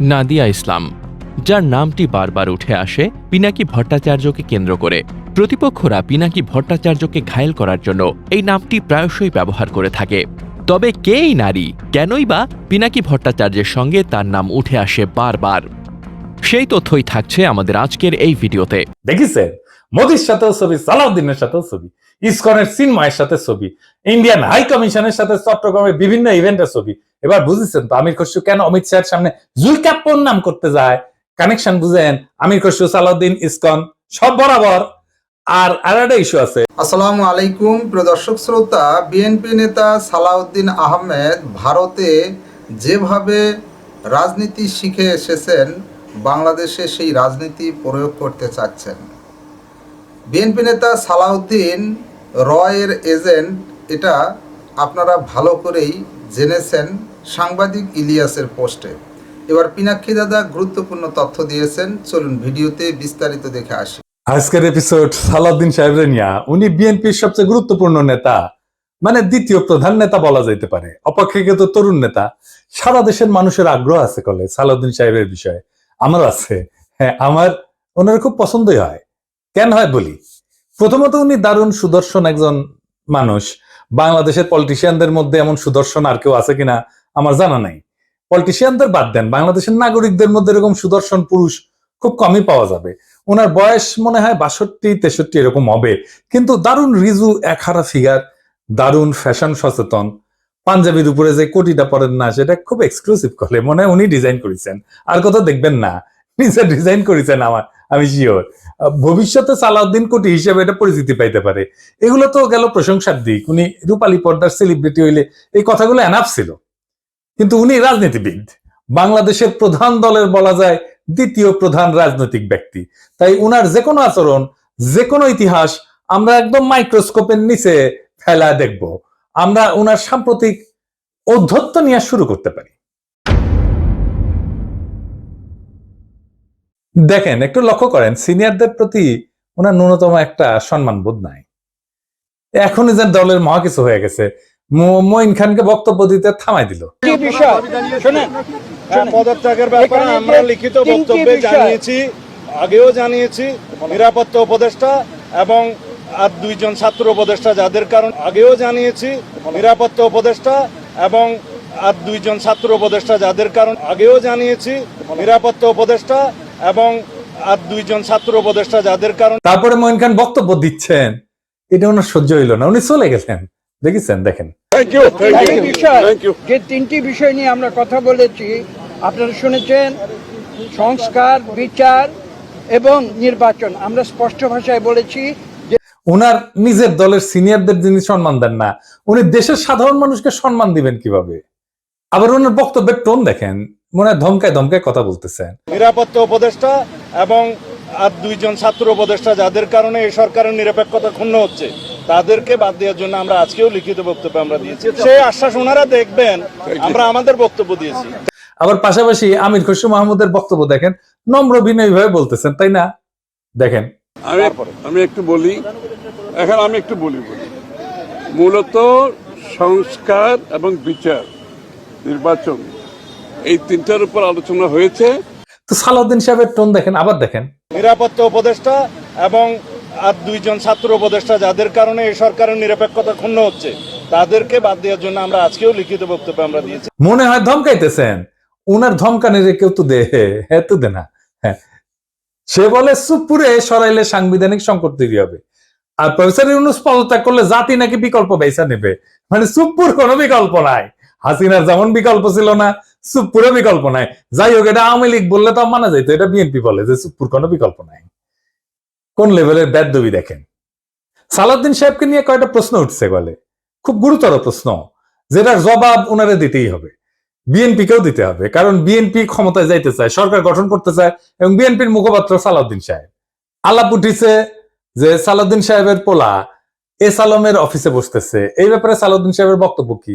নাদিয়া ইসলাম, যার নামটি বারবার উঠে আসে পিনাকি ভট্টাচার্যকে কেন্দ্র করে। প্রতিপক্ষরা পিনাকি ভট্টাচার্যকে ঘায়েল করার জন্য এই নামটি প্রায়শই ব্যবহার করে থাকে। তবে কে এই নারী? কেনই বা পিনাকি ভট্টাচার্যের সঙ্গে তার নাম উঠে আসে বারবার? সেই তথ্যই থাকছে আমাদের আজকের এই ভিডিওতে। দেখিছেন মোদির সাথেও ছবি, সালাউদ্দিনের সাথেও ছবি, ইসকনের সিনমায়ের সাথে ছবি, ইন্ডিয়ান হাই কমিশনের সাথে চট্টগ্রামের বিভিন্ন ইভেন্টের ছবি। এবার বুঝেছেন তো, আমির খসরু কেন অমিত শাহের সামনে জুইকাপ্পর নাম করতে যায়? কানেকশন বুঝেন, আমির খসরু, সালাউদ্দিন, ইসকন, সব বরাবর। আর আর একটা ইস্যু আছে। আসসালামু আলাইকুম, প্রিয় দর্শক শ্রোতা বিএনপি নেতা সালাউদ্দিন আহমেদ ভারতে যেভাবে রাজনীতি শিখে এসেছেন, বাংলাদেশে সেই রাজনীতি প্রয়োগ করতে চাচ্ছেন। বিএনপি নেতা সালাউদ্দিন রয়ের এজেন্ট, এটা আপনারা ভালো করেই জেনেছেন সাংবাদিক ইলিয়াসের পোস্টে। এবার পিনাক্ষী দাদা গুরুত্বপূর্ণ তথ্য দিয়েছেন, চলুন ভিডিওতে বিস্তারিত দেখে আসি। আজকের এপিসোড সালাউদ্দিন সাহেবের নিয়া, উনি বিএনপির সবচেয়ে গুরুত্বপূর্ণ নেতা মানে দ্বিতীয় প্রধান নেতা বলা যাইতে পারে, অপেক্ষাকৃত তরুণ নেতা। সারা দেশের মানুষের আগ্রহ আছে কলে সালাউদ্দিন সাহেবের বিষয়ে। আমার আছে। হ্যাঁ আমার, ওনার খুব পছন্দই হয়। কেন হয় বলি? প্রথমত উনি দারুণ সুদর্শন একজন মানুষ। বাংলাদেশের পলিটিশিয়ানদের মধ্যে এমন সুদর্শন আর কেউ আছে কিনা আমার জানা নাই। পলিটিশিয়ানদের বাদ দেন, বাংলাদেশের নাগরিকদের মধ্যে এরকম সুদর্শন পুরুষ খুব কমই পাওয়া যাবে। ওনার বয়স মনে হয় বাষট্টি, তেষট্টি এরকম হবে। কিন্তু দারুণ রিজু এক হারা ফিগার দারুণ ফ্যাশন সচেতন। পাঞ্জাবির উপরে যে কোটিটা পরেন না, সেটা খুব এক্সক্লুসিভ করে মনে হয় উনি ডিজাইন করেছেন। আর কোথাও দেখবেন না, নিজে ডিজাইন করেছেন আমার। আমি শিওর ভবিষ্যতে সালাউদ্দিন কোটি হিসেবে এটা পরিচিতি পাইতে পারে। এগুলো তো গেল প্রশংসার দিক। উনি রূপালী পর্দার সেলিব্রিটি হইলে এই কথাগুলো এনাফ ছিল। কিন্তু উনি রাজনীতিবিদ। বাংলাদেশের প্রধান দলের বলা যায় দ্বিতীয় প্রধান রাজনৈতিক ব্যক্তি। তাই উনার যে কোনো আচরণ যে কোনো ইতিহাস আমরা একদম মাইক্রোস্কোপের নিচে ফেলা দেখব। আমরা উনার সাম্প্রতিক ঔদ্ধত্য নিয়ে শুরু করতে পারি। দেখেন একটু লক্ষ্য করেন সিনিয়রদের প্রতি ওনার ন্যূনতম একটা সম্মান বোধ নাই। এখনই যে দলের মহা কিছু হয়ে গেছে। ম- মঈন খানকে বক্তব্য দিতে থামাই দিল। কি বিষয়? শোনেন হ্যাঁ, পদত্যাগের ব্যাপারে আমরা লিখিত বক্তব্যে জানিয়েছি আগেও জানিয়েছি নিরাপত্তা উপদেষ্টা এবং আর দুইজন ছাত্র উপদেষ্টা যাদের কারণ আগেও জানিয়েছি নিরাপত্তা উপদেষ্টা এবং আর দুইজন ছাত্র উপদেষ্টা যাদের কারণ আগেও জানিয়েছি নিরাপত্তা উপদেষ্টা এবং আর দুইজন ছাত্র উপদেষ্টা যাদের কারণ তারপরে মঈন খান বক্তব্য দিচ্ছেন। এটা ওনার সহ্য হইল না। উনি চলে গেলেন দেখেছেন দেখেন। যে তিনটি বিষয় নিয়ে আমরা কথা বলেছি আপনারা শুনেছেন সংস্কার বিচার এবং নির্বাচন। আমরা স্পষ্ট ভাষায় বলেছি যে উনার নিজের দলের সিনিয়রদের যিনি সম্মান দেন না উনি দেশের সাধারণ মানুষকে সম্মান দিবেন কীভাবে? আবার ওনার বক্তব্যের টোন দেখেন। মনে হয় ধমকায় ধমকায় কথা বলতেছেন। নিরাপত্তা উপদেষ্টা এবং আর দুইজন ছাত্র উপদেষ্টা যাদের কারণে এই সরকারের নিরপেক্ষতা ক্ষুণ্ণ হচ্ছে তাদেরকে বাদ দেওয়ার জন্য আমরা আজকেও লিখিত বক্তব্য আমরা দিয়েছি। সেই আশ্বাস ওনারা দেখবেন আমরা আমাদের বক্তব্য দিয়েছি। আবার পাশাপাশি আমির খসরু মাহমুদের বক্তব্য দেখেন নম্র বিনয় ভাবে বলতেছেন তাই না? দেখেন। আমি আমি একটু বলি এখন আমি একটু বলি বলি। মূলত সংস্কার এবং বিচার নির্বাচন এই তিনটার উপর আলোচনা হয়েছে। তো সালাউদ্দিন সাহেবের টোন দেখেন আবার দেখেন। নিরাপত্তা উপদেষ্টা এবং আর দুইজন ছাত্র উপদেষ্টা যাদের কারণে এই সরকারের নিরপেক্ষতা ক্ষুণ্ণ হচ্ছে তাদেরকে বাদ দেওয়ার জন্য আমরা আজকেও লিখিত বক্তব্য আমরা দিয়েছি। মনে হয় ধমকাইতেছেন। উনার ধমকানিরে কেউ তো দে হ্যাঁ তো দে না। হ্যাঁ। সে বলে সুপুরে সরাইলে সাংবিধানিক সংকট তৈরি হবে। আর প্রফেসর ইউনুস পদত্যাগ করলে জাতি নাকি বিকল্প বেসা নেবে। মানে সুপুর কোনো বিকল্প নাই। হাসিনার যেমন বিকল্প ছিল না সুপুরে বিকল্প নাই। যাই হোক, এটা আওয়ামী লীগ বললে তো মানা যাইতো, এটা বিএনপি বলে যে সুপুর কোনো বিকল্প নাই। কোন লেভেলের ব্যাদবি দেখেন? সালাউদ্দিন সাহেবকে নিয়ে কয়টা প্রশ্ন উঠছে বলে খুব গুরুতর প্রশ্ন, যেটার জবাব ওনারে দিতেই হবে। বিএনপি কেও দিতে হবে, কারণ বিএনপি ক্ষমতায় যাইতে চায়, সরকার গঠন করতে চায়, এবং বিএনপির মুখপাত্র সালাউদ্দিন সাহেব। আলাপ উঠিছে যে সালাউদ্দিন সাহেবের পোলা এস আলমের অফিসে বসতেছে। এই ব্যাপারে সালাউদ্দিন সাহেবের বক্তব্য কি?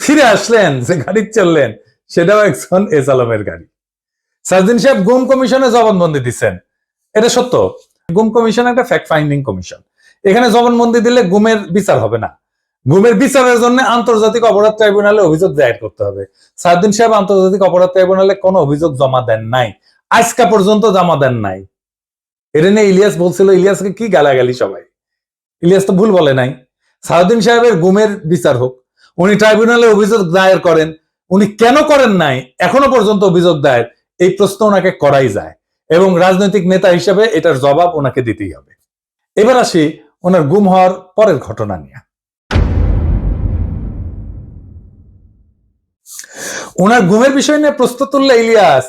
ফিরে আসলেন, যে গাড়ি চললেন, সেটাও একজন এস আলমের গাড়ি। সাউদ্দিন সাহেব গুম কমিশনে জবানবন্দি দিচ্ছেন। এটা সত্য। গুম কমিশন একটা ফ্যাক্ট ফাইন্ডিং কমিশন। এখানে জবানবন্দি দিলে গুমের বিচার হবে না। গুমের বিচারের জন্য আন্তর্জাতিক অপরাধ ট্রাইব্যুনালে অভিযোগ দায়ের করতে হবে। সাউদ্দিন সাহেব আন্তর্জাতিক অপরাধ ট্রাইব্যুনালে কোনো অভিযোগ জমা দেন নাই। আজকা পর্যন্ত জমা দেন নাই। এটা নিয়ে ইলিয়াস বলছিল, ইলিয়াসকে কি গালাগালি সবাই? ইলিয়াস তো ভুল বলে নাই। সাউদ্দিন সাহেবের গুমের বিচার হোক উনি ট্রাইব্যুনালে অভিযোগ দায়ের করেন, উনি কেন করেন নাই, এখনও পর্যন্ত অভিযোগ দায়ের, এই প্রশ্ন ওনাকে করাই যায়। এবং রাজনৈতিক নেতা হিসেবে এটার জবাব ওনাকে দিতেই হবে। এবার আসি ওনার গুম হওয়ার পরের ঘটনা নিয়ে। ওনার গুমের বিষয় নিয়ে প্রস্তুত তুললে ইলিয়াস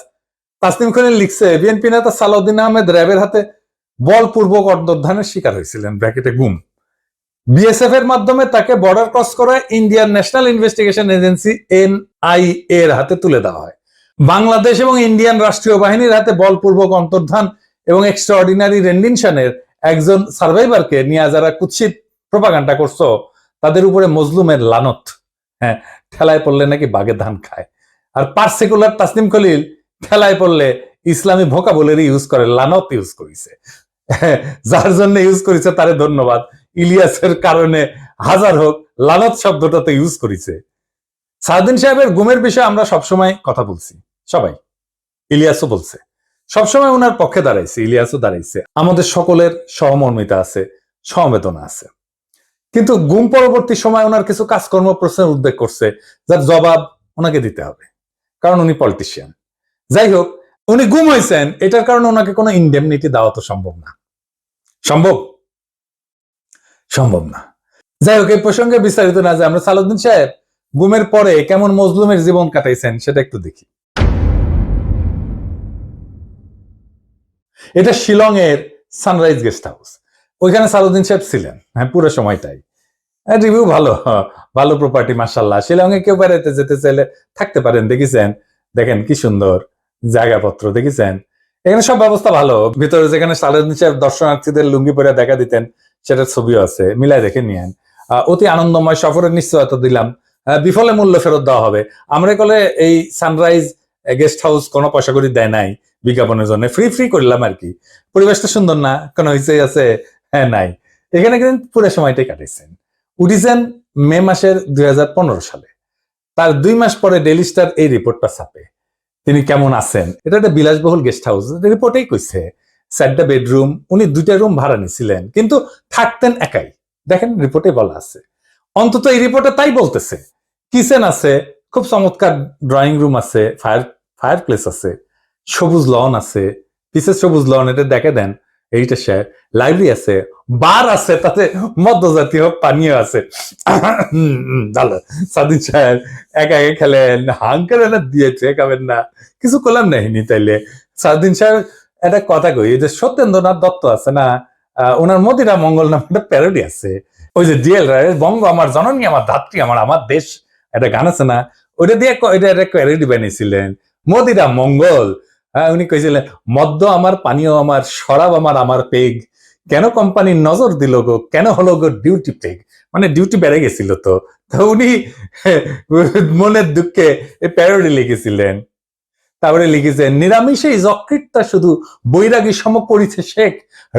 তাসনিম খলিল লিখছে, বিএনপি নেতা সালাউদ্দিন আহমেদ র্যাবের হাতে বলপূর্বক অন্তর্ধানের শিকার হয়েছিলেন, ব্র্যাকেটে গুম। বিএসএফ এর মাধ্যমে তাকে বর্ডার ক্রস করে Indian national investigation agency NI এর হাতে তুলে দেওয়া হয়। বাংলাদেশ এবং ইন্ডিয়ান রাষ্ট্রীয় বাহিনীর হাতে বলপূর্বক অন্তর্ধান এবং এক্সট্রা অর্ডিনারি রেন্ডিনশনের একজন সার্ভাইভারকে নিয়ে যারা কুৎসিত প্রপাগান্ডা করছ, তাদের উপরে মজলুমের লানত। হ্যাঁ ঠেলায় পড়লে নাকি বাগে ধান খায়। আর পার্সিকুলার তাসনিম খলিল ঠেলায় পড়লে ইসলামী ভোকাবুলারি ইউজ করে, লানত ইউজ করেছে। যার জন্য ইউজ করেছে তারে ধন্যবাদ। ইলিয়াসের কারণে হাজার হোক, লানত শব্দটা তো ইউজ করেছে। সাউদ্দিন সাহেবের গুমের বিষয়ে আমরা সবসময় কথা বলছি, সবাই। ইলিয়াসও বলছে। সবসময় ওনার পক্ষে দাঁড়াইছে, ইলিয়াসও দাঁড়াইছে। আমাদের সকলের সহমর্মিতা আছে সমবেদনা আছে। কিন্তু গুম পরবর্তী সময় ওনার কিছু কাজকর্ম, প্রশ্নের উদ্বেগ করছে, যার জবাব ওনাকে দিতে হবে, কারণ উনি পলিটিশিয়ান যাই হোক, উনি গুম হয়েছেন এটার কারণে ওনাকে কোনো ইন্ডেমনিটি দেওয়া তো সম্ভব না। সম্ভব? সম্ভব না। যাই হোক, এই প্রসঙ্গে বিস্তারিত না যে আমরা সালাউদ্দিন সাহেব গুমের পরে কেমন মজলুমের জীবন কাটাইছেন সেটা একটু দেখি। এটা শিলং এর সানরাইজ গেস্ট হাউস। ওইখানে সালাউদ্দিন সাহেব ছিলেন। হ্যাঁ পুরো সময়টাই। রিভিউ ভালো ভালো প্রপার্টি মার্শাল্লাহ শিলংয়ে কেউ বেড়াইতে যেতে চাইলে থাকতে পারেন, দেখেছেন? দেখেন কি সুন্দর জায়গাপত্র, দেখেছেন? এখানে সব ব্যবস্থা ভালো। ভিতরে যেখানে সালাউদ্দিন সাহেব দর্শনার্থীদের লুঙ্গি পরে দেখা দিতেন সেটার ছবিও আছে, মিলাই দেখে নিয়েন অতি আনন্দময় সফরের নিশ্চয়তা দিলাম। বিফলে মূল্য ফেরত দেওয়া হবে। আমরা কলে এই সানরাইজ গেস্ট হাউস কোনো পয়সা করে দেয় নাই বিজ্ঞাপনের জন্য। ফ্রি ফ্রি করলাম আর কি। পরিবেশটা সুন্দর না? কোনো হইচই আছে? হ্যাঁ নাই। এখানে কিন্তু পুরো সময়টাই কাটাইছেন। উঠিছেন মে মাসের দুই হাজার পনেরো সালে। তার দুই মাস পরে ডেলি স্টার এই রিপোর্টটা ছাপে। তিনি কেমন আছেন? এটা একটা বিলাসবহুল গেস্ট হাউস রিপোর্টেই কইছে চারটা বেডরুম উনি দুইটা রুম ভাড়া নিছিলেন, কিন্তু থাকতেন একাই। দেখেন রিপোর্টে বলা আছে। অন্তত এই রিপোর্টে তাই বলতেছে। কিচেন আছে, খুব চমৎকার ড্রয়িং রুম আছে ফায়ার ফায়ার প্লেস আছে, সবুজ লন আছে পিসের সবুজ লন এটা দেখে দেন, এইটা সে লাইব্রেরি আছে বার আছে, তাতে মদ্য জাতীয় পানীয় আছে। সাদিন সাহেব একা একা খেলেন হাং করে না দিয়েছে খাবেন না। কিছু করলাম নাহিনি তাইলে। সাদিন সাহেব একটা কথা কই যে সত্যেন্দ্রনাথ দত্ত আছে না ওনার মদিরা মঙ্গল নামে একটা প্যারোডি আছে। ওই যে ডিএল রায়ের বঙ্গ আমার জননী, আমার ধাত্রী, আমার আমার দেশ, একটা গান আছে না, ওইটা দিয়ে এটা একটা প্যারোডি বানিয়েছিলেন। মদিরা মঙ্গল হ্যাঁ উনি কইছিলেন, মদ্য আমার, পানীয় আমার, শরাব আমার আমার পেগ। কেন কোম্পানির নজর দিল গো, কেন হলো গো ডিউটি পেগ মানে ডিউটি বেড়ে গেছিল তো। তো উনি মনের দুঃখে প্যারোডি লিখেছিলেন। তারপরে লিখেছেন নিরামিষে যকৃতটা শুধু বৈরাগী সম করিছে শেখ।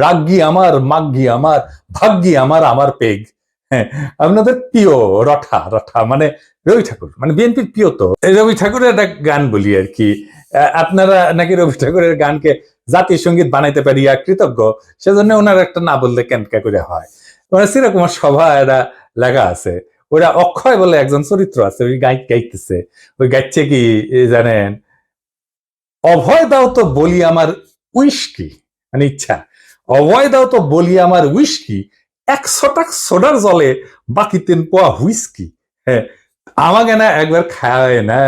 রাগ্গি আমার, মাগ্গি আমার ভাগ্যি আমার আমার পেগ। হ্যাঁ আপনাদের প্রিয় রঠা রঠা মানে রবি ঠাকুর মানে বিএনপির প্রিয় তো রবি ঠাকুরের একটা গান বলি আর কি। আপনারা নাকি রবি ঠাকুরের গানকে জাতীয় সংগীত বানাইতে পারিয়া কৃতজ্ঞ, সেজন্য ওনার একটা না বললে কেনকা করে হয়। মানে সেরকম সভা এটা লেখা আছে। ওরা অক্ষয় বলে একজন চরিত্র আছে, ওই গাই, গাইতেছে। ওই গাইছে কি জানেন অভয় দাও তো বলি আমার উইস্কি মানে ইচ্ছা। অভয় দাও তো বলি আমার উইস্কি একশো টাক সোডার জলে বাকি তিন পোয়া হুইস্কি হ্যাঁ আমাকে না একবার খাওয়ায় না,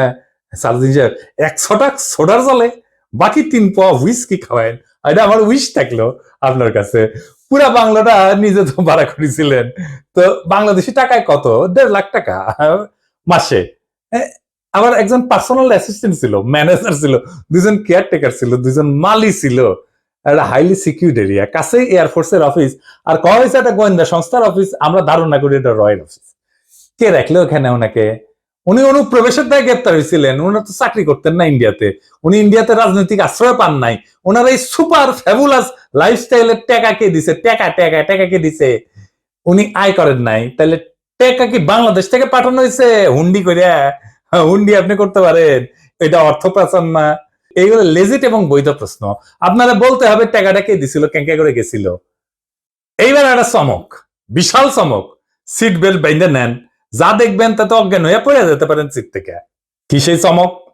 সারদিন সাহেব একশো টাক সোডার জলে বাকি তিন পোয়া হুইস্কি খাওয়ায়? এটা আমার উইশ থাকল আপনার কাছে। পুরা বাংলাটা নিজে তো ভাড়া করেছিলেন তো বাংলাদেশি টাকায় কত? দেড় লাখ টাকা মাসে। এ, আবার একজন পার্সোনাল অ্যাসিস্ট্যান্ট ছিল ম্যানেজার ছিল দুজন কেয়ারটেকার ছিল দুজন মালি ছিল। একটা হাইলি সিকিউরিড এরিয়া কাছেই এয়ারফোর্সের অফিস আর কয়া হয়েছে একটা গোয়েন্দা সংস্থার অফিস আমরা ধারণা করি এটা রয়্যাল অফিস কে রাখল ওখানে ওনাকে? উনি অনুপ্রবেশের দায় গ্রেপ্তার হয়েছিলেন উনি তো চাকরি করতেন না ইন্ডিয়াতে। উনি ইন্ডিয়াতে রাজনৈতিক আশ্রয় পান নাই। ওনার এই সুপার ফ্যাবুলাস লাইফস্টাইলের টাকা কে দিছে? টাকা টাকা টাকা কে দিছে? উনি আয় করেন নাই। তাহলে টাকা কি বাংলাদেশ থেকে পাঠানো হয়েছে হুন্ডি করিয়া হুন্ডি আপনি করতে পারেন। এটা অর্থ পাচার না। এইগুলো লেজিট এবং বৈধ প্রশ্ন। আপনারা বলতে হবে, টাকাটা কে দিছিল? কেঙ্কা করে গেছিল। এইবার একটা চমক, বিশাল চমক। সিট বেল্ট বাইন্দে নেন। যা দেখবেন, তাতে অজ্ঞান হয়ে পড়ে যেতে পারেন সিট থেকে। কি সেই চমক?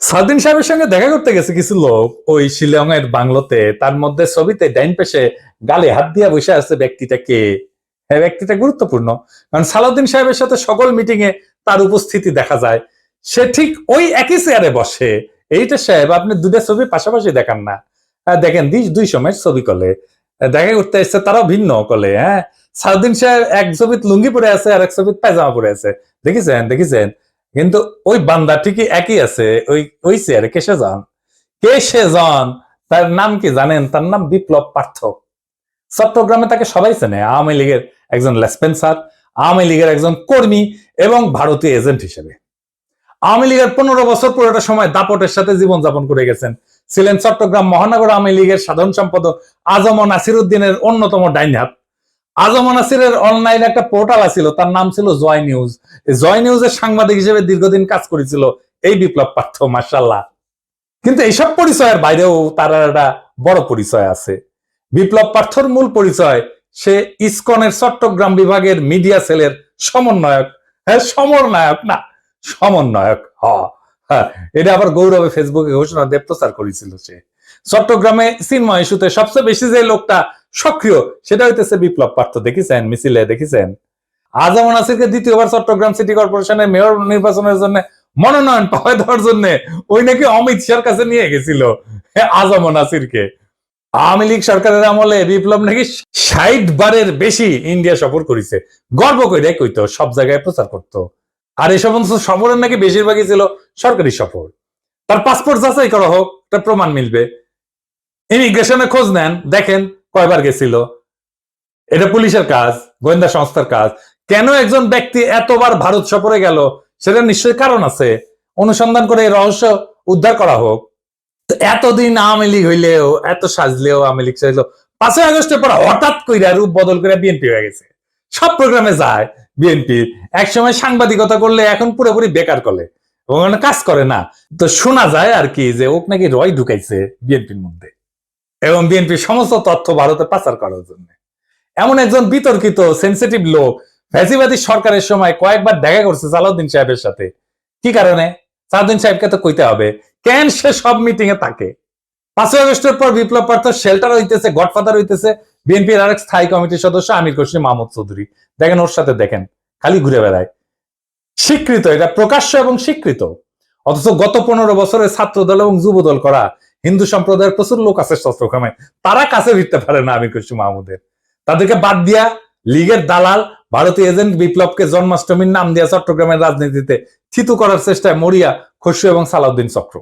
সাদিন সাহেবের সঙ্গে দেখা করতে গেছে কিছু লোক ওই শিলং এর বাংলোতে। তার মধ্যে ছবিতে ডাইন পেশে গালে হাত দিয়ে বসে আছে ব্যক্তিটা কে? ব্যক্তিটা গুরুত্বপূর্ণ। কারণ সালাউদ্দিন সাহেবের সাথে সকল মিটিং এ তার উপস্থিতি দেখা যায়। সে ঠিক ওই একই চেয়ারে বসে। এইটা সাহেব, আপনি দুটা ছবি পাশাপাশি দেখান না। দেখেন, দুই সময় ছবি কলে। দেখা করতে এসছে, তারাও ভিন্ন কলে হ্যাঁ? সাউদ্দিন সাহেব এক ছবিত লুঙ্গি পরে আছে আর এক ছবিত পায়জামা পরে আছে। দেখেছেন? দেখেছেন? কিন্তু ওই বান্দা ঠিকই একই আছে, ওই ওই চেয়ারে কেসে যান কে সে জন? তার নাম কি জানেন? তার নাম বিপ্লব পার্থ চট্টগ্রামে তাকে সবাই চেনে, আওয়ামী লীগের একজন লেসপেন্সার, আওয়ামী লীগের একজন কর্মী এবং ভারতীয় এজেন্ট হিসেবে। আওয়ামী লীগের পনেরো বছর পুরোটা সময় দাপটের সাথে জীবনযাপন করে গেছেন। ছিলেন চট্টগ্রাম মহানগর আওয়ামী লীগের সাধারণ সম্পাদক আজম নাসির উদ্দিনের অন্যতম ডাইন হাত। আজম নাসিরের অনলাইন একটা পোর্টাল আছিল, তার নাম ছিল জয় নিউজ। জয় নিউজের সাংবাদিক হিসেবে দীর্ঘদিন কাজ করেছিল এই বিপ্লব পার্থ মার্শাল্লাহ কিন্তু এইসব পরিচয়ের বাইরেও তার একটা বড় পরিচয় আছে। বিপ্লব পার্থর মূল পরিচয় সে ইসকনের চট্টগ্রাম বিভাগের মিডিয়া সেলের সমন্বয়ক। হ্যাঁ সমন্বয়ক না সমন্বয়ক হ। হ্যাঁ, এটা আবার গৌরবে ফেসবুকে ঘোষণা দিয়ে প্রচার করেছিল সে। চট্টগ্রামে চিন্ময় ইস্যুতে সবচেয়ে বেশি যে লোকটা সক্রিয় সেটা হইতেছে বিপ্লব পার্থ। দেখেছেন? মিছিলে দেখেছেন? আজম নাসিরকে দ্বিতীয়বার চট্টগ্রাম সিটি কর্পোরেশনের মেয়র নির্বাচনের জন্য মনোনয়ন পাওয়া দেওয়ার জন্য ওই নাকি অমিত শাহর কাছে নিয়ে গেছিল হ্যাঁ, আজম নাসিরকে। আওয়ামী লীগ সরকারের আমলে বিপ্লব নাকি ষাট বারের বেশি ইন্ডিয়া সফর করেছে। গর্ব করে কইতো, সব জায়গায় প্রচার করতো। আর এই সমস্ত সফরের নাকি বেশিরভাগই ছিল সরকারি সফর। তার পাসপোর্ট যাচাই করা হোক, তার প্রমাণ মিলবে। ইমিগ্রেশনে খোঁজ নেন, দেখেন কয়বার গেছিল। এটা পুলিশের কাজ, গোয়েন্দা সংস্থার কাজ। কেন একজন ব্যক্তি এতবার ভারত সফরে গেল সেটা নিশ্চয়ই কারণ আছে। অনুসন্ধান করে এই রহস্য উদ্ধার করা হোক। এতদিন আওয়ামী লীগ হইলেও, এত সাজলেও আওয়ামী লীগ সাজলেও পাঁচই আগস্টের পর হঠাৎ কইরা রূপ বদল করে বিএনপি হয়ে গেছে। সব প্রোগ্রামে যায় বিএনপি একসময় সাংবাদিকতা করলে এখন পুরোপুরি বেকার করে এবং কাজ করে না। তো শোনা যায় আর কি যে ওক নাকি রয় ঢুকাইছে বিএনপির মধ্যে। এবং বিএনপির সমস্ত তথ্য ভারতে পাচার করার জন্য। এমন একজন বিতর্কিত সেন্সিটিভ লোক, ফ্যাসিবাদী সরকারের সময় কয়েকবার দেখা করছে সালাউদ্দিন সাহেবের সাথে। কি কারণে? সালাউদ্দিন সাহেবকে তো কইতে হবে, কেন সে সব মিটিং এ থাকে? পাঁচই আগস্টের পর বিপ্লব পার্থ শেল্টার হইতেছে গডফাদার হইতেছে বিএনপির আরেক স্থায়ী কমিটির সদস্য আমির খসরু মাহমুদ চৌধুরী। দেখেন ওর সাথে দেখেন, খালি ঘুরে বেড়ায়। স্বীকৃত, এটা প্রকাশ্য এবং স্বীকৃত। অথচ গত পনেরো বছরে ছাত্র দল এবং যুব দল করা হিন্দু সম্প্রদায়ের প্রচুর লোক আছে চট্টগ্রামে তারা কাছে ভিড়তে পারে না আমির খসরু মাহমুদের। তাদেরকে বাদ দিয়া, লীগের দালাল, ভারতীয় এজেন্ট বিপ্লবকে জন্মাষ্টমীর নাম দিয়া চট্টগ্রামের রাজনীতিতে থিতু করার চেষ্টায় মরিয়া খসরু এবং সালাউদ্দিন চক্র।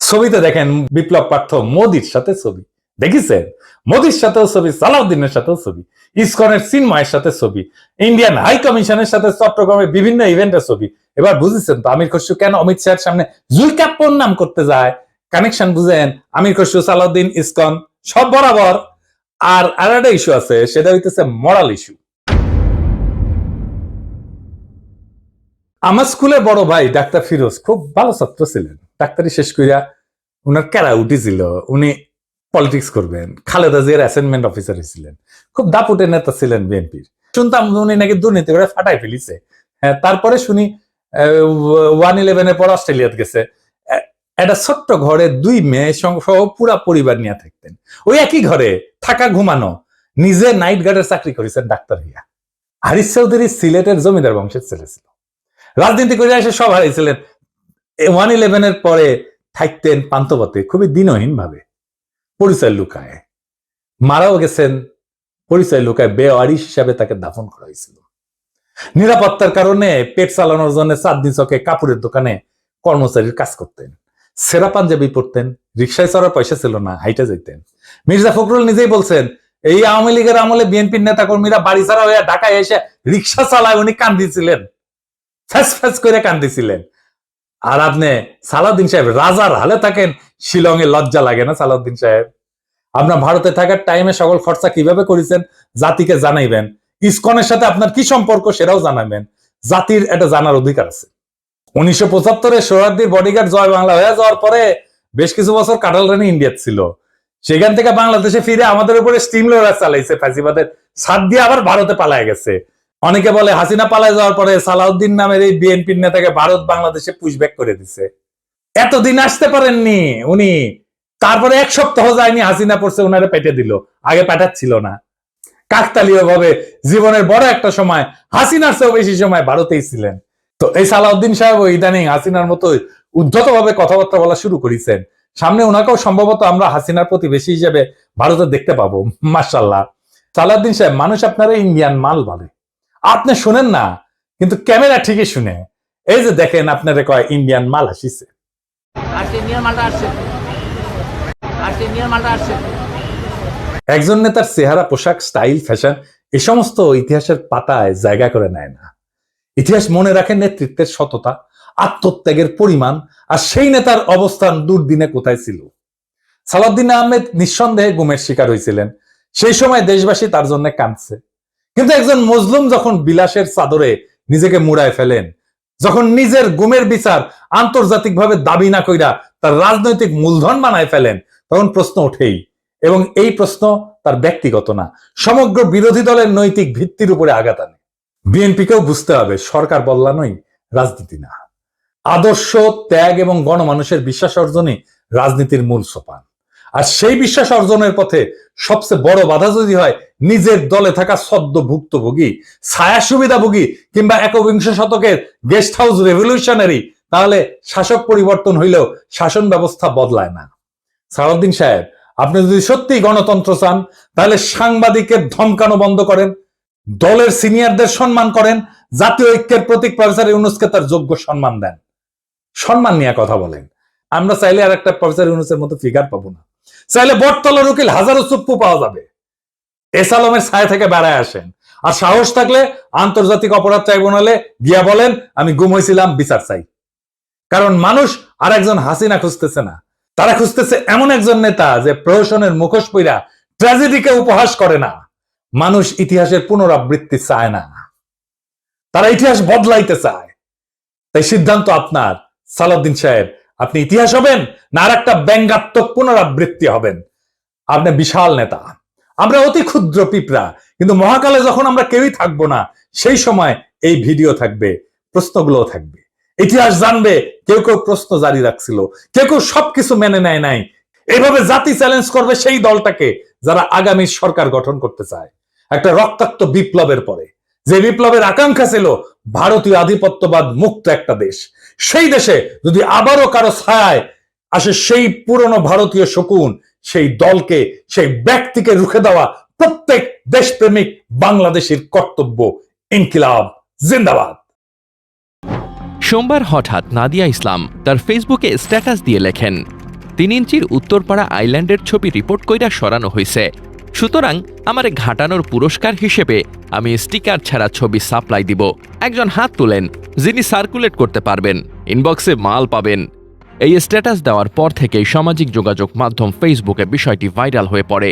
ছবিতে দেখেন বিপ্লব পার্থ মোদির সাথে ছবি। দেখিছেন? মোদির সাথেও ছবি, সালাউদ্দিনের সাথেও ছবি। ইসকনের চিন্ময়ের সাথে ছবি। ইন্ডিয়ান হাই কমিশনের সাথে চট্টগ্রামের বিভিন্ন ইভেন্টের ছবি। এবার বুঝেছেন তো আমির খসরু কেন অমিত শাহের সামনে জুইকাপ্পর নাম করতে যায়? কানেকশন বুঝেন, আমির খসরু, সালাউদ্দিন, ইসকন, সব বরাবর। আর আর একটা ইস্যু আছে, সেটা হইতেছে মরাল ইস্যু আমার স্কুলে বড় ভাই ডাক্তার ফিরোজ খুব ভালো ছাত্র ছিলেন। ডাক্তারি শেষ করিয়া উনার ক্যারা উঠেছিল উনি পলিটিক্স করবেন। খালেদা জিয়ার অ্যাসাইনমেন্ট অফিসার ছিলেন খুব দাপুটের নেতা ছিলেন বিএনপির। শুনতাম উনি নাকি দুর্নীতি করে ফাটাই ফেলিছে। হ্যাঁ তারপরে শুনি ওয়ান ইলেভেনের পর অস্ট্রেলিয়াতে গেছে। একটা ছোট্ট ঘরে দুই মেয়ে সহ পুরা পরিবার নিয়ে থাকতেন। ওই একই ঘরে থাকা ঘুমানো, নিজে নাইট গার্ডের চাকরি করেছেন ডাক্তার হইয়া হারিস চৌধুরী সিলেটের জমিদার বংশের ছেলে ছিল। রাজনীতি করে এসে সব হারিয়েছিলেন। ওয়ান ইলেভেনের পরে থাকতেন পান্তপথে খুবই দিনহীন ভাবে পরিচয় লুকায়। মারাও গেছেন, পরিচয় লুকায় বেওয়ারিশ হিসাবে তাকে দাফন করা হয়েছিল। নিরাপত্তার কারণে পেট চালানোর জন্য চাঁদনি চকে কাপড়ের দোকানে কর্মচারীর কাজ করতেন। সেরা পাঞ্জাবি পড়তেন রিক্সায় চড়ার পয়সা ছিল না, হাইটে যেতেন মির্জা ফখরুল নিজেই বলছেন, এই আওয়ামী লীগের আমলে বিএনপির নেতা কর্মীরা বাড়ি ছাড়া হয়ে ঢাকায় এসে রিক্সা চালায়, উনি কান্দিছিলেন ফ্যাস ফ্যাস করে কান্দিছিলেন। আর আপনি সালাউদ্দিন সাহেব রাজার হালে থাকেন, শিলংয়ে লজ্জা লাগে না সালাউদ্দিন সাহেব? আপনার ভারতে থাকার টাইমে সকল খরচা কীভাবে করেছেন, জাতিকে জানাইবেন। ইসকনের সাথে আপনার কি সম্পর্ক সেটাও জানাবেন। জাতির এটা জানার অধিকার আছে। উনিশশো পঁচাত্তরে সোহরাদ্দির বডিগার্ড জয় বাংলা হয়ে যাওয়ার পরে বেশ কিছু বছর কাটাল রানী ইন্ডিয়া ছিল। সেখান থেকে বাংলাদেশে ফিরে আমাদের উপরে স্টিম লোরার চালাইছে ফাঁসিবাদের সাত দিয়ে আবার ভারতে পালায় গেছে। অনেকে বলে হাসিনা পালায় যাওয়ার পরে সালাউদ্দিন নামের এই বিএনপির নেতাকে ভারত বাংলাদেশে পুশব্যাক করে দিছে। এতদিন আসতে পারেননি উনি। তারপরে এক সপ্তাহ যায়নি, হাসিনা পড়ছে ওনারে পেটে দিল। আগে পেটাচ্ছিল না। কাকতালীয় ভাবে জীবনের বড় একটা সময়, হাসিনার চেয়েও বেশি সময় ভারতেই ছিলেন। তো এই সালাউদ্দিন সাহেব ইদানিং হাসিনার মতো উদ্ধত ভাবে কথাবার্তা বলা শুরু করেছেন। সামনে ওনাকেও সম্ভবত আমরা হাসিনার প্রতিবেশী হিসেবে ভারতে দেখতে পাবো মার্শাল্লাহ সালাউদ্দিন সাহেব, মানুষ আপনারা ইন্ডিয়ান মাল বলে। আপনি শুনেন না কিন্তু ক্যামেরা ঠিকই শুনে। এই যে দেখেন আপনারা কয় ইন্ডিয়ান মাল আসছে। একজন নেতার চেহারা পোশাক স্টাইল ফ্যাশন এ সমস্ত ইতিহাসের পাতায় জায়গা করে নেয় না। ইতিহাস মনে রাখে নেতৃত্বের সততা আত্মত্যাগের পরিমাণ আর সেই নেতার অবস্থান দুর্দিনে কোথায় ছিল? সালাউদ্দিন আহমেদ নিঃসন্দেহে গুমের শিকার হয়েছিলেন। সেই সময় দেশবাসী তার জন্য কাঁদছে। কিন্তু একজন মজলুম যখন বিলাসের চাদরে নিজেকে মুড়ায় ফেলেন, যখন নিজের গুমের বিচার আন্তর্জাতিকভাবে দাবি না কইরা তার রাজনৈতিক মূলধন বানায় ফেলেন, তখন প্রশ্ন ওঠেই। এবং এই প্রশ্ন তার ব্যক্তিগত না, সমগ্র বিরোধী দলের নৈতিক ভিত্তির উপরে আঘাত আনে। বিএনপিকেও বুঝতে হবে, সরকার বদলানোই রাজনীতি না। আদর্শ, ত্যাগ এবং গণমানুষের বিশ্বাস অর্জনই রাজনীতির মূল সোপান। আর সেই বিশ্বাস অর্জনের পথে সবচেয়ে বড় বাধা যদি হয়, নিজের দলে থাকা সদ্য ভুক্তভোগী ছায়া সুবিধাভোগী কিংবা একবিংশ শতকের গেস্ট হাউস রেভলিউশনারি, তাহলে শাসক পরিবর্তন হইলেও শাসন ব্যবস্থা বদলায় না। সালাউদ্দিন সাহেব, আপনি যদি সত্যি গণতন্ত্র চান, তাহলে সাংবাদিকের ধমকানো বন্ধ করেন, দলের সিনিয়রদের সম্মান করেন, জাতীয় ঐক্যের প্রতীক প্রফেসর ইউনুসকে তার যোগ্য সম্মান দেন। সম্মান নিয়ে কথা বলেন। আমরা চাইলে আর একটা প্রফেসর ইউনুসের মতো ফিগার পাবো না। চাইলে বটতলার উকিল হাজারো চুপ্পু পাওয়া যাবে। এস আলমের ছায়া থেকে বেড়ায় আসেন। আর সাহস থাকলে আন্তর্জাতিক অপরাধ ট্রাইব্যুনালে গিয়া বলেন, আমি গুম হয়েছিলাম বিচার চাই। কারণ মানুষ আর একজন হাসিনা খুঁজতেছে না। তারা খুঁজতেছে এমন একজন নেতা যে প্রহসনের মুখোশ পইরা ট্র্যাজেডিকে উপহাস করে না। মানুষ ইতিহাসের পুনরাবৃত্তি চায় না। তারা ইতিহাস বদলাইতে চায়। তাই সিদ্ধান্ত আপনার, সালাউদ্দিন সাহেব। আপনি ইতিহাস হবেন না আর একটা ব্যঙ্গাত্মক পুনরাবৃত্তি হবেন। আপনি বিশাল নেতা। আমরা অতি ক্ষুদ্র পিঁপড়া, কিন্তু মহাকালে যখন আমরা কেউই থাকব না, সেই সময় এই ভিডিও থাকবে প্রশ্নগুলো থাকবে। ইতিহাস জানবে, কেউ কেউ প্রশ্ন জারি রাখছিল, কেউ কেউ সবকিছু মেনে নেয় নাই। এভাবে জাতি চ্যালেঞ্জ করবে সেই দলটাকে যারা আগামী সরকার গঠন করতে চায়। একটা রক্তাক্ত বিপ্লবের পরে। যে বিপ্লবের আকাঙ্ক্ষা ছিল, ভারতীয় আধিপত্যবাদ মুক্ত একটা দেশ। সেই দেশে যদি আবারও কারও ছায় আসে সেই পুরনো ভারতীয় শকুন, সেই দলকে, সেই ব্যক্তিকে রুখে দেওয়া প্রত্যেক দেশপ্রেমিক বাংলাদেশের কর্তব্য ইনকিলাব, জিন্দাবাদ। সোমবার হঠাৎ নাদিয়া ইসলাম তার ফেসবুকে স্ট্যাটাস দিয়ে লেখেন, তিন ইঞ্চির উত্তরপাড়া আইল্যান্ডের ছবি রিপোর্ট কইরা সরানো হয়েছে সুতরাং আমারে ঘাটানোর পুরস্কার হিসেবে আমি স্টিকার ছাড়া ছবি সাপ্লাই দিব। একজন হাত তুলেন, যিনি সার্কুলেট করতে পারবেন, ইনবক্সে মাল পাবেন। এই স্ট্যাটাস দেওয়ার পর থেকেই সামাজিক যোগাযোগ মাধ্যম ফেসবুকে বিষয়টি ভাইরাল হয়ে পড়ে।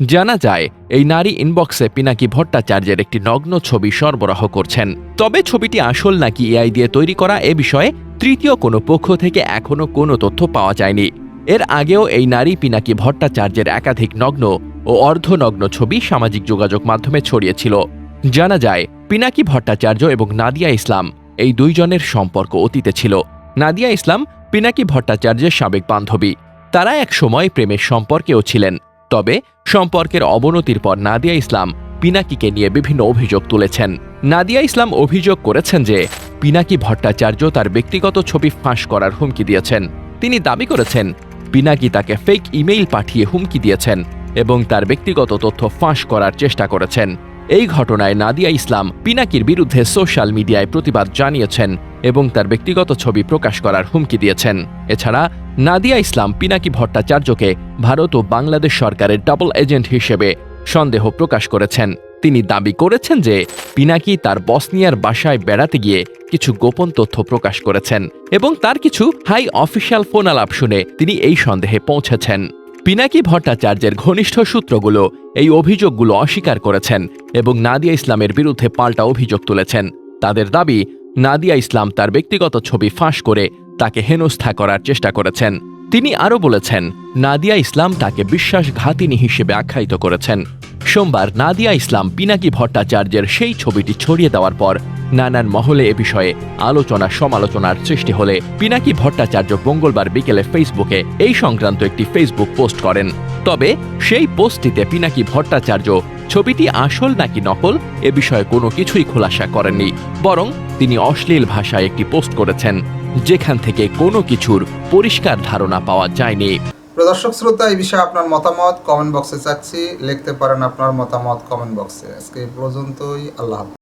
জানা যায়, এই নারী ইনবক্সে পিনাকি ভট্টাচার্যের একটি নগ্ন ছবি সরবরাহ করছেন। তবে ছবিটি আসল নাকি এআই দিয়ে তৈরি করা এ বিষয়ে তৃতীয় কোনো পক্ষ থেকে এখনও কোনো তথ্য পাওয়া যায়নি। এর আগেও এই নারী পিনাকি ভট্টাচার্যের একাধিক নগ্ন ও অর্ধনগ্ন ছবি সামাজিক যোগাযোগ মাধ্যমে ছড়িয়েছিল। জানা যায়, পিনাকি ভট্টাচার্য এবং নাদিয়া ইসলাম এই দুইজনের সম্পর্ক অতীতে ছিল। নাদিয়া ইসলাম পিনাকি ভট্টাচার্যের সাবেক বান্ধবী। তারা এক সময় প্রেমের সম্পর্কেও ছিলেন। তবে সম্পর্কের অবনতির পর নাদিয়া ইসলাম পিনাকিকে নিয়ে বিভিন্ন অভিযোগ তুলেছেন। নাদিয়া ইসলাম অভিযোগ করেছেন যে, পিনাকি ভট্টাচার্য তার ব্যক্তিগত ছবি ফাঁস করার হুমকি দিয়েছেন। তিনি দাবি করেছেন, পিনাকি তাকে ফেক ইমেইল পাঠিয়ে হুমকি দিয়েছেন। এবং তার ব্যক্তিগত তথ্য ফাঁস করার চেষ্টা করেছেন। এই ঘটনায় নাদিয়া ইসলাম পিনাকির বিরুদ্ধে সোশ্যাল মিডিয়ায় প্রতিবাদ জানিয়েছেন এবং তার ব্যক্তিগত ছবি প্রকাশ করার হুমকি দিয়েছেন। এছাড়া, নাদিয়া ইসলাম পিনাকি ভট্টাচার্যকে ভারত ও বাংলাদেশ সরকারের ডাবল এজেন্ট হিসেবে সন্দেহ প্রকাশ করেছেন। তিনি দাবি করেছেন যে, পিনাকি তার বসনিয়ার বাসায় বেড়াতে গিয়ে কিছু গোপন তথ্য প্রকাশ করেছেন এবং তার কিছু হাই অফিসিয়াল ফোন আলাপ শুনে তিনি এই সন্দেহে পৌঁছেছেন। পিনাকি ভট্টাচার্যের ঘনিষ্ঠ সূত্রগুলো এই অভিযোগগুলো অস্বীকার করেছেন এবং নাদিয়া ইসলামের বিরুদ্ধে পাল্টা অভিযোগ তুলেছেন। তাদের দাবি, নাদিয়া ইসলাম তার ব্যক্তিগত ছবি ফাঁস করে তাকে হেনস্থা করার চেষ্টা করেছেন। তিনি আরও বলেছেন, নাদিয়া ইসলাম তাকে বিশ্বাসঘাতিনী হিসেবে আখ্যায়িত করেছেন। সোমবার নাদিয়া ইসলাম পিনাকি ভট্টাচার্যের সেই ছবিটি ছড়িয়ে দেওয়ার পর নানান মহলে এ বিষয়ে আলোচনা সমালোচনার সৃষ্টি হলে পিনাকি ভট্টাচার্য মঙ্গলবার বিকেলে ফেসবুকে এই সংক্রান্ত একটি ফেসবুক পোস্ট করেন। তবে সেই পোস্টটিতে পিনাকি ভট্টাচার্য, ছবিটি আসল নাকি নকল? এ বিষয়ে কোনো কিছুই খোলাসা করেননি, বরং তিনি অশ্লীল ভাষায় একটি পোস্ট করেছেন, যেখান থেকে কোনো কিছুর পরিষ্কার ধারণা পাওয়া যায়নি। প্রদর্শক শ্রোতা, এই বিষয়ে আপনার মতামত কমেন্ট বক্সে চাচ্ছি। লিখতে পারেন আপনার মতামত কমেন্ট বক্সে আজকে এই পর্যন্তই। আল্লাহ।